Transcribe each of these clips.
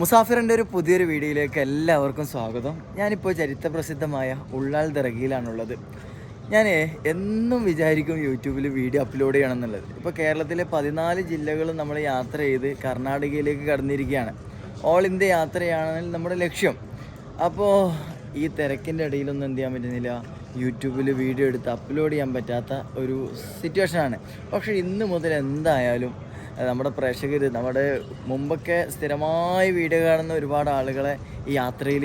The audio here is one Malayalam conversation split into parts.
മുസാഫിറിന്റെ ഒരു പുതിയൊരു വീഡിയോയിലേക്ക് എല്ലാവർക്കും സ്വാഗതം. ഞാനിപ്പോൾ ചരിത്രപ്രസിദ്ധമായ ഉള്ളാൾ ദിറകിയിലാണുള്ളത് ഞാൻ എന്നും വിചാരിക്കും യൂട്യൂബിൽ വീഡിയോ അപ്ലോഡ് ചെയ്യണമെന്നുള്ളത്. ഇപ്പോൾ കേരളത്തിലെ പതിനാല് ജില്ലകളും നമ്മൾ യാത്ര ചെയ്ത് കർണാടകയിലേക്ക് കടന്നിരിക്കുകയാണ്. ഓൾ ഇന്ത്യ യാത്രയാണ് നമ്മുടെ ലക്ഷ്യം. അപ്പോൾ ഈ തിരക്കിന്റെ ഇടയിലൊന്നും എന്ത് ചെയ്യാൻ പറ്റുന്നില്ല? യൂട്യൂബിൽ വീഡിയോ എടുത്ത് അപ്ലോഡ് ചെയ്യാൻ പറ്റാത്ത ഒരു സിറ്റുവേഷനാണ് പക്ഷേ ഇന്ന് മുതൽ എന്തായാലും നമ്മുടെ പ്രേക്ഷകർ നമ്മുടെ മുമ്പൊക്കെ സ്ഥിരമായി വീഡിയോ കാണുന്ന ഒരുപാട് ആളുകളെ ഈ യാത്രയിൽ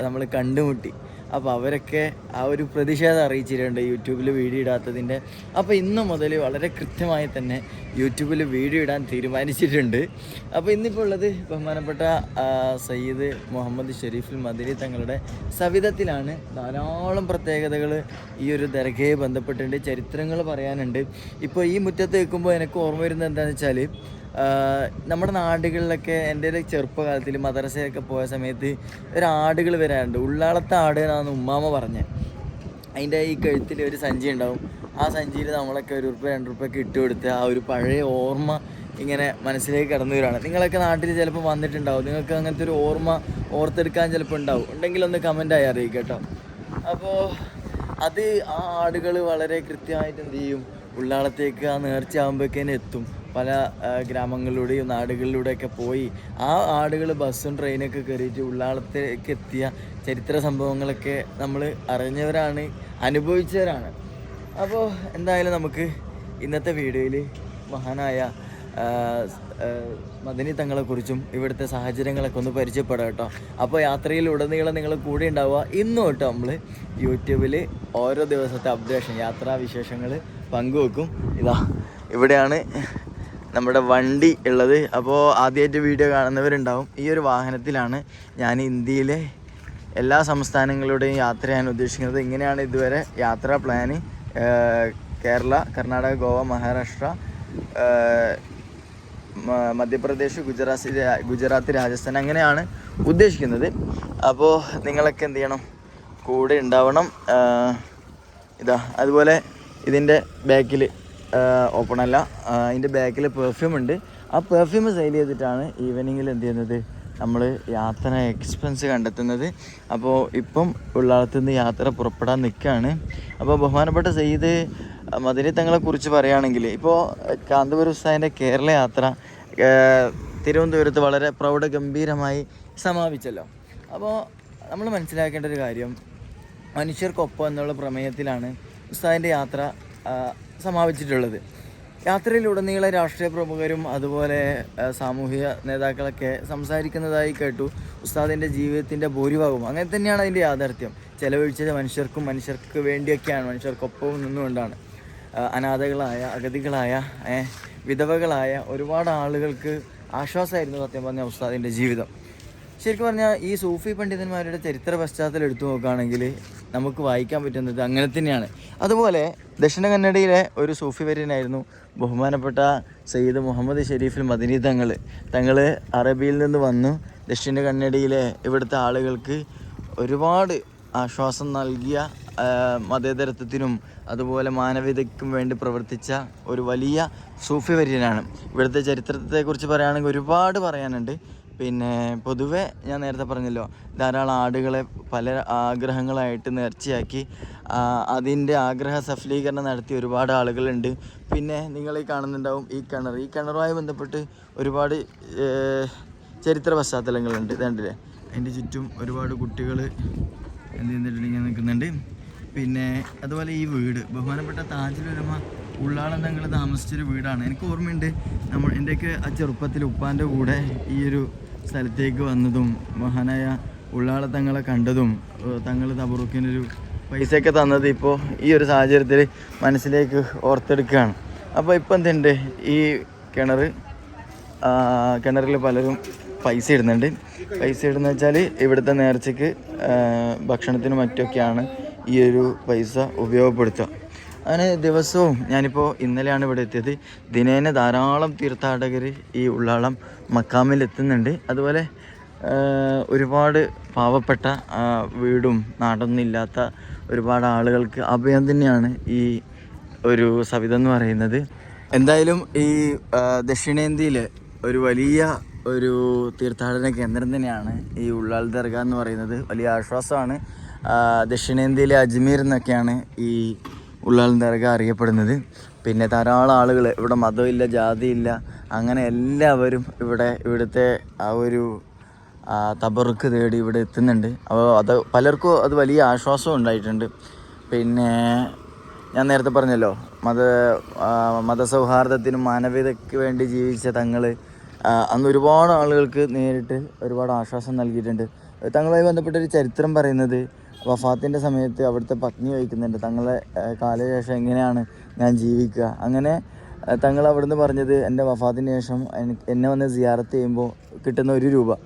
നമ്മൾ കണ്ടുമുട്ടി. അപ്പോൾ അവരൊക്കെ ആ ഒരു പ്രതിഷേധം അറിയിച്ചിട്ടുണ്ട് യൂട്യൂബിൽ വീഡിയോ ഇടാത്തതിന്റെ. അപ്പോൾ ഇന്ന് മുതൽ വളരെ കൃത്യമായി തന്നെ യൂട്യൂബിൽ വീഡിയോ ഇടാൻ തീരുമാനിച്ചിട്ടുണ്ട്. അപ്പോൾ ഇന്നിപ്പോൾ ഉള്ളത് ബഹുമാനപ്പെട്ട സയ്യിദ് മുഹമ്മദ് ഷെരീഫുൽ മദരി തങ്ങളുടെ സവിധത്തിലാണ് ധാരാളം പ്രത്യേകതകൾ ഈ ഒരു ദർഗയെ ബന്ധപ്പെട്ടിട്ടുണ്ട് ചരിത്രങ്ങൾ പറയാനുണ്ട്. ഇപ്പോൾ ഈ മുറ്റത്ത് നിൽക്കുമ്പോൾ എനിക്ക് ഓർമ്മ വരുന്നത് എന്താണെന്ന് വെച്ചാൽ നമ്മുടെ നാടുകളിലൊക്കെ എന്റെ ഒരു ചെറുപ്പകാലത്തിൽ മദ്രസയൊക്കെ പോയ സമയത്ത് ഒരു ആടുകൾ വരാറുണ്ട്. ഉള്ളാളത്തെ ആട് എന്നാണ് ഉമ്മാമ പറഞ്ഞത്. അതിന്റെ ഈ കഴുത്തിൽ ഒരു സഞ്ചി ഉണ്ടാവും. ആ സഞ്ചിയിൽ നമ്മളൊക്കെ ഒരു റുപ്യ രണ്ട് ഉറുപ്പൊക്കെ ഇട്ട് കൊടുത്ത് ആ ഒരു പഴയ ഓർമ്മ ഇങ്ങനെ മനസ്സിലേക്ക് കടന്നു വരികയാണ്. നിങ്ങളൊക്കെ നാട്ടിൽ ചിലപ്പോൾ വന്നിട്ടുണ്ടാവും. നിങ്ങൾക്ക് അങ്ങനത്തെ ഒരു ഓർമ്മ ഓർത്തെടുക്കാൻ ചിലപ്പോൾ ഉണ്ടാവും. ഉണ്ടെങ്കിൽ ഒന്ന് ആയി അറിയിക്കുക കേട്ടോ അപ്പോൾ അത് ആ ആടുകൾ വളരെ കൃത്യമായിട്ട് എന്ത് ചെയ്യും? ഉള്ളാളത്തേക്ക് ആ നേർച്ച ആകുമ്പോഴേക്കേനെ എത്തും. പല ഗ്രാമങ്ങളിലൂടെയും നാടുകളിലൂടെയൊക്കെ പോയി ആ ആടുകൾ ബസ്സും ട്രെയിനൊക്കെ കയറിയിട്ട് ഉള്ളാളത്തേക്ക് എത്തിയ ചരിത്ര സംഭവങ്ങളൊക്കെ നമ്മൾ അറിഞ്ഞവരാണ് അനുഭവിച്ചവരാണ്. അപ്പോൾ എന്തായാലും നമുക്ക് ഇന്നത്തെ വീഡിയോയിൽ മഹാനായ മദനി തങ്ങളെക്കുറിച്ചും ഇവിടുത്തെ സാഹചര്യങ്ങളൊക്കെ ഒന്ന് പരിചയപ്പെടാം കേട്ടോ. അപ്പോൾ യാത്രയിൽ ഉടനീളം നിങ്ങൾ കൂടെ ഉണ്ടാവുക. ഇന്നും കേട്ടോ നമ്മൾ യൂട്യൂബിൽ ഓരോ ദിവസത്തെ അപ്ഡേഷൻ യാത്രാ വിശേഷങ്ങൾ പങ്കുവെക്കും. ഇതാ ഇവിടെയാണ് നമ്മുടെ വണ്ടി ഉള്ളത്. അപ്പോൾ ആദ്യമായിട്ട് വീഡിയോ കാണുന്നവരുണ്ടാവും. ഈ ഒരു വാഹനത്തിലാണ് ഞാൻ ഇന്ത്യയിലെ എല്ലാ സംസ്ഥാനങ്ങളുടെയും യാത്ര ചെയ്യാൻ ഉദ്ദേശിക്കുന്നത്. ഇങ്ങനെയാണ് ഇതുവരെ യാത്രാ പ്ലാന് കേരള കർണാടക ഗോവ മഹാരാഷ്ട്ര മധ്യപ്രദേശ് ഗുജറാത്ത് ഗുജറാത്ത് രാജസ്ഥാൻ അങ്ങനെയാണ് ഉദ്ദേശിക്കുന്നത്. അപ്പോൾ നിങ്ങളൊക്കെ എന്ത് ചെയ്യണം? കൂടെ ഉണ്ടാവണം. ഇതാ അതുപോലെ ഇതിന്റെ ബാക്കിൽ ഓപ്പൺ അല്ല. അതിന്റെ ബാക്കിൽ പെർഫ്യൂം ഉണ്ട്. ആ പെർഫ്യൂം സെയിൽ ചെയ്തിട്ടാണ് ഈവനിങ്ങിൽ എന്ത് ചെയ്യുന്നത്? നമ്മൾ യാത്ര എക്സ്പെൻസ് കണ്ടെത്തുന്നത്. അപ്പോൾ ഇപ്പം ഉള്ളാളത്തു നിന്ന് യാത്ര പുറപ്പെടാൻ നിൽക്കുകയാണ് അപ്പോൾ ബഹുമാനപ്പെട്ട സെയ്ത് മദനി തങ്ങളെ കുറിച്ച് പറയുകയാണെങ്കിൽ ഇപ്പോൾ കാന്തപുരം ഉസ്താദിന്റെ കേരള യാത്ര തിരുവനന്തപുരത്ത് വളരെ പ്രൗഢ ഗംഭീരമായി സമാപിച്ചല്ലോ. അപ്പോൾ നമ്മൾ മനസ്സിലാക്കേണ്ട ഒരു കാര്യം മനുഷ്യർക്കൊപ്പം എന്നുള്ള പ്രമേയത്തിലാണ് ഉസ്താദിന്റെ യാത്ര സമാപിച്ചിട്ടുള്ളത്. യാത്രയിലുടനീളം രാഷ്ട്രീയ പ്രമുഖരും അതുപോലെ സാമൂഹിക നേതാക്കളൊക്കെ സംസാരിക്കുന്നതായി കേട്ടു. ഉസ്താദിന്റെ ജീവിതത്തിന്റെ ഭൂരിഭാഗവും. അങ്ങനെ തന്നെയാണ് അതിന്റെ യാഥാർത്ഥ്യം. ചെലവഴിച്ചത് മനുഷ്യർക്കും മനുഷ്യർക്ക് വേണ്ടിയൊക്കെയാണ്. മനുഷ്യർക്കൊപ്പവും നിന്നുകൊണ്ടാണ്. അനാഥകളായ അഗതികളായ വിധവകളായ ഒരുപാട് ആളുകൾക്ക് ആശ്വാസമായിരുന്നു സത്യം പറഞ്ഞ ഉസ്താദിന്റെ ജീവിതം. ശരിക്കും പറഞ്ഞാൽ ഈ സൂഫി പണ്ഡിതന്മാരുടെ ചരിത്ര പശ്ചാത്തലം എടുത്തു നോക്കുകയാണെങ്കിൽ നമുക്ക് വായിക്കാൻ പറ്റുന്നത് അങ്ങനെ തന്നെയാണ്. അതുപോലെ ദക്ഷിണ കന്നഡയിലെ ഒരു സൂഫി വര്യനായിരുന്നു ബഹുമാനപ്പെട്ട സയ്യിദ് മുഹമ്മദ് ഷെരീഫിൽ മദനി തങ്ങൾ. തങ്ങൾ അറബിയിൽ നിന്ന് വന്നു ദക്ഷിണ കന്നഡയിലെ ഇവിടുത്തെ ആളുകൾക്ക് ഒരുപാട് ആശ്വാസം നൽകിയ മതേതരത്വത്തിനും അതുപോലെ മാനവികതയ്ക്കും വേണ്ടി പ്രവർത്തിച്ച ഒരു വലിയ സൂഫി വര്യനാണ്. ഇവിടുത്തെ ചരിത്രത്തെക്കുറിച്ച് പറയുകയാണെങ്കിൽ ഒരുപാട് പറയാനുണ്ട്. പിന്നെ പൊതുവെ ഞാൻ നേരത്തെ പറഞ്ഞല്ലോ ധാരാളം ആടുകളെ പല ആഗ്രഹങ്ങളായിട്ട് നേർച്ചയാക്കി അതിന്റെ ആഗ്രഹ സഫലീകരണം നടത്തിയ ഒരുപാട് ആളുകളുണ്ട്. പിന്നെ നിങ്ങൾ ഈ കാണുന്നുണ്ടാവും ഈ കിണർ. ഈ കിണറുമായി ബന്ധപ്പെട്ട് ഒരുപാട് ചരിത്ര പശ്ചാത്തലങ്ങളുണ്ട്. ഇതേണ്ടല്ലേ? അതിന്റെ ചുറ്റും ഒരുപാട് കുട്ടികൾ എന്ത് ചെയ്തിട്ടുണ്ടെങ്കിൽ നിൽക്കുന്നുണ്ട്. പിന്നെ അതുപോലെ ഈ വീട് ബഹുമാനപ്പെട്ട താജുലുലമ ഉള്ളാളം ഞങ്ങൾ താമസിച്ചൊരു വീടാണ്. എനിക്ക് ഓർമ്മയുണ്ട് നമ്മൾ എന്റെയൊക്കെ ആ ചെറുപ്പത്തിൽ ഉപ്പാന്റെ കൂടെ ഈ ഒരു സ്ഥലത്തേക്ക് വന്നതും മഹാനായ ഉള്ളാള തങ്ങളെ കണ്ടതും തങ്ങൾ തബറുക്കിനൊരു പൈസയൊക്കെ തന്നത് ഇപ്പോൾ ഈ ഒരു സാഹചര്യത്തിൽ മനസ്സിലേക്ക് ഓർത്തെടുക്കുകയാണ്. അപ്പോൾ ഇപ്പം എന്തുണ്ട്? ഈ കിണർ കിണറിൽ പലരും പൈസ ഇടുന്നുണ്ട്. പൈസ ഇടുന്ന വെച്ചാൽ ഇവിടുത്തെ നേർച്ചയ്ക്ക് ഭക്ഷണത്തിനും മറ്റൊക്കെയാണ് ഈ ഒരു പൈസ ഉപയോഗപ്പെടുത്തുക. അങ്ങനെ ദിവസവും ഞാനിപ്പോൾ ഇന്നലെയാണ് ഇവിടെ എത്തിയത്. ദിനേന ധാരാളം തീർത്ഥാടകർ ഈ ഉള്ളാളം മക്കാമിൽ എത്തുന്നുണ്ട്. അതുപോലെ ഒരുപാട് പാവപ്പെട്ട വീടും നാടൊന്നും ഇല്ലാത്ത ഒരുപാട് ആളുകൾക്ക് അഭയം തന്നെയാണ് ഈ ഒരു സവിധ എന്ന് പറയുന്നത്. എന്തായാലും ഈ ദക്ഷിണേന്ത്യയിലെ ഒരു വലിയ ഒരു തീർത്ഥാടന കേന്ദ്രം തന്നെയാണ് ഈ ഉള്ളാൾ ദർഗ എന്ന് പറയുന്നത്. വലിയ ആശ്വാസമാണ്. ദക്ഷിണേന്ത്യയിലെ അജ്മീർ എന്നൊക്കെയാണ് ഈ ഉള്ളാൾ ദർഗ അറിയപ്പെടുന്നത്. പിന്നെ ധാരാളം ആളുകൾ ഇവിടെ മതമില്ല ജാതിയില്ല അങ്ങനെ എല്ലാവരും ഇവിടെ ഇവിടുത്തെ ആ ഒരു തബറുക്ക് തേടി ഇവിടെ എത്തുന്നുണ്ട്. അപ്പോൾ അത് പലർക്കും അത് വലിയ ആശ്വാസം ഉണ്ടായിട്ടുണ്ട്. പിന്നെ ഞാൻ നേരത്തെ പറഞ്ഞല്ലോ മത മതസൗഹാർദ്ദത്തിനും മാനവികതയ്ക്ക് വേണ്ടി ജീവിച്ച തങ്ങൾ അന്ന് ഒരുപാട് ആളുകൾക്ക് നേരിട്ട് ഒരുപാട് ആശ്വാസം നൽകിയിട്ടുണ്ട്. തങ്ങളുമായി ബന്ധപ്പെട്ടൊരു ചരിത്രം പറയുന്നത് വഫാത്തിന്റെ സമയത്ത് അവിടുത്തെ പത്നി വഹിക്കുന്നുണ്ട് തങ്ങളെ കാലശേഷം എങ്ങനെയാണ് ഞാൻ ജീവിക്കുക? അങ്ങനെ തങ്ങൾ അവിടുന്ന് പറഞ്ഞത് എന്റെ വഫാത്തിന് ശേഷം എന്നെ വന്ന് സിയാറത്ത് ചെയ്യുമ്പോൾ കിട്ടുന്ന ഒരു രൂപ.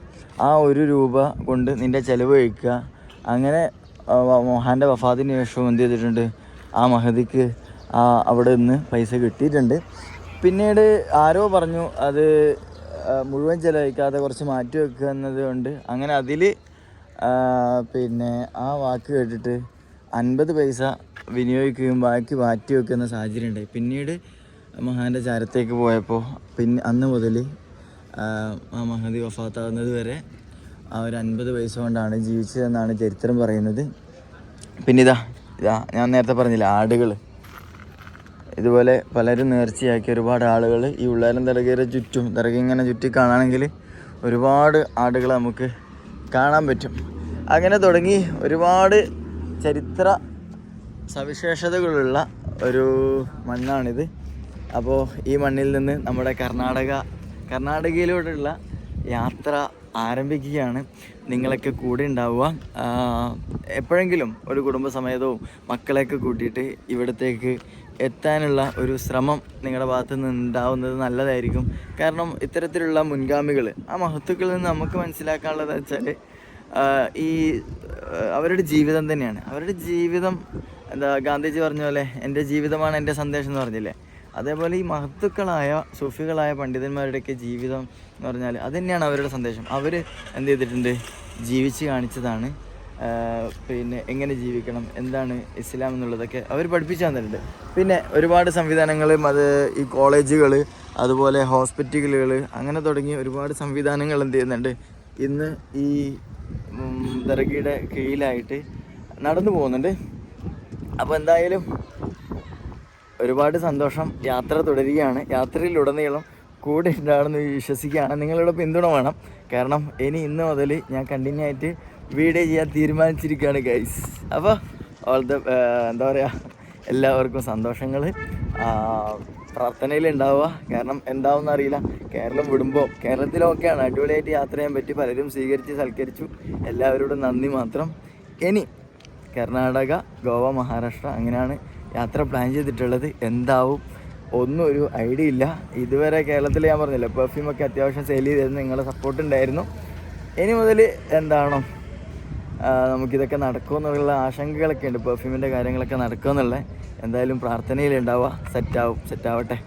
ആ ഒരു രൂപ കൊണ്ട് നിന്റെ ചിലവ് കഴിക്കുക. അങ്ങനെ മൊഹാന്റെ വഫാത്തിന് ശേഷം എന്ത് ചെയ്തിട്ടുണ്ട് ആ മഹദിക്ക് ആ അവിടെ നിന്ന് പൈസ കിട്ടിയിട്ടുണ്ട്. പിന്നീട് ആരോ പറഞ്ഞു അത് മുഴുവൻ ചിലവഴിക്കാതെ കുറച്ച് മാറ്റി വെക്കുക എന്നത് കൊണ്ട്. അങ്ങനെ അതിൽ പിന്നെ ആ വാക്ക് കേട്ടിട്ട് അൻപത് പൈസ വിനിയോഗിക്കുകയും ബാക്കി മാറ്റി വെക്കുന്ന സാഹചര്യം ഉണ്ടായി. പിന്നീട് മഹാന്റെ ചാരത്തേക്ക് പോയപ്പോൾ പിന്നെ അന്ന് മുതൽ ആ മഹദി വഫാത്താകുന്നത് വരെ ആ ഒരു അൻപത് പൈസ കൊണ്ടാണ് ജീവിച്ചതെന്നാണ് ചരിത്രം പറയുന്നത്. പിന്നെ ഇതാ ഇതാ ഞാൻ നേരത്തെ പറഞ്ഞില്ല ആടുകൾ ഇതുപോലെ പലരും നേർച്ചയാക്കി ഒരുപാട് ആളുകൾ ഈ ഉള്ളാരം ദർഗയുടെ ചുറ്റും ദർഗ ഇങ്ങനെ ചുറ്റി കാണുകയാണെങ്കിൽ ഒരുപാട് ആടുകൾ നമുക്ക് കാണാൻ പറ്റും. അങ്ങനെ തുടങ്ങി ഒരുപാട് ചരിത്ര സവിശേഷതകളുള്ള ഒരു മണ്ണാണിത്. അപ്പോൾ ഈ മണ്ണിൽ നിന്ന് നമ്മുടെ കർണാടക കർണാടകയിലൂടെയുള്ള യാത്ര ആരംഭിക്കുകയാണ്. നിങ്ങളൊക്കെ കൂടെ ഉണ്ടാവുക. എപ്പോഴെങ്കിലും ഒരു കുടുംബസമേതവും മക്കളെയൊക്കെ കൂട്ടിയിട്ട് ഇവിടത്തേക്ക് എത്താനുള്ള ഒരു ശ്രമം നിങ്ങളുടെ ഭാഗത്ത് നിന്ന് ഉണ്ടാവുന്നത് നല്ലതായിരിക്കും. കാരണം ഇത്തരത്തിലുള്ള മുൻഗാമികൾ ആ മഹത്വക്കളിൽ നിന്ന് നമുക്ക് മനസ്സിലാക്കാനുള്ളത് വെച്ചാൽ ഈ അവരുടെ ജീവിതം തന്നെയാണ്. അവരുടെ ജീവിതം എന്താ ഗാന്ധിജി പറഞ്ഞ പോലെ എന്റെ ജീവിതമാണ് എന്റെ സന്ദേശം എന്ന് പറഞ്ഞില്ലേ? അതേപോലെ ഈ മഹത്തുക്കളായ സൂഫികളായ പണ്ഡിതന്മാരുടെയൊക്കെ ജീവിതം എന്ന് പറഞ്ഞാൽ അത് തന്നെയാണ് അവരുടെ സന്ദേശം. അവർ എന്ത് ചെയ്തിട്ടുണ്ട്? ജീവിച്ച് കാണിച്ചതാണ്. പിന്നെ എങ്ങനെ ജീവിക്കണം എന്താണ് ഇസ്ലാം എന്നുള്ളതൊക്കെ അവർ പഠിപ്പിച്ചു തന്നിട്ടുണ്ട്. പിന്നെ ഒരുപാട് സംവിധാനങ്ങളും അത് ഈ കോളേജുകൾ അതുപോലെ ഹോസ്പിറ്റലുകൾ അങ്ങനെ തുടങ്ങി ഒരുപാട് സംവിധാനങ്ങൾ എന്ത് ചെയ്യുന്നുണ്ട്. ഇന്ന് ഈ ദർഗയുടെ കീഴിലായിട്ട് നടന്നു പോകുന്നുണ്ട്. അപ്പോൾ എന്തായാലും ഒരുപാട് സന്തോഷം. യാത്ര തുടരുകയാണ്. യാത്രയിലുടനീളം കൂടെ ഉണ്ടാണെന്ന് വിശ്വസിക്കുകയാണ്. നിങ്ങളുടെ പിന്തുണ വേണം. കാരണം ഇനി ഇന്ന് മുതൽ ഞാൻ കണ്ടിന്യൂ ആയിട്ട് വീഡിയോ ചെയ്യാൻ തീരുമാനിച്ചിരിക്കുകയാണ് ഗൈസ് അപ്പോൾ ഓൾ ദ എന്താ പറയുക എല്ലാവർക്കും സന്തോഷങ്ങൾ പ്രാർത്ഥനയിൽ ഉണ്ടാവുക. കാരണം എന്താവുമെന്ന് അറിയില്ല. കേരളം വിടുമ്പോൾ കേരളത്തിലൊക്കെയാണ് അടിപൊളിയായിട്ട് യാത്ര ചെയ്യാൻ പറ്റി. പലരും സ്വീകരിച്ച് സൽക്കരിച്ചു. എല്ലാവരോടും നന്ദി മാത്രം. ഇനി കർണാടക ഗോവ മഹാരാഷ്ട്ര അങ്ങനെയാണ് യാത്ര പ്ലാൻ ചെയ്തിട്ടുള്ളത്. എന്താവും? ഒന്നും ഒരു ഐഡിയ ഇല്ല. ഇതുവരെ കേരളത്തിൽ ഞാൻ പറഞ്ഞില്ല പെർഫ്യൂമൊക്കെ അത്യാവശ്യം സെയിൽ ചെയ്തിരുന്നു. നിങ്ങളുടെ സപ്പോർട്ട് ഉണ്ടായിരുന്നു. ഇനി മുതൽ എന്താണോ നമുക്കിതൊക്കെ നടക്കുമെന്നുള്ള ആശങ്കകളൊക്കെ ഉണ്ട്. പെർഫ്യൂമിന്റെ കാര്യങ്ങളൊക്കെ നടക്കുമെന്നുള്ള. എന്തായാലും പ്രാർത്ഥനയിൽ ഉണ്ടാവുക. സെറ്റാവും സെറ്റാവട്ടെ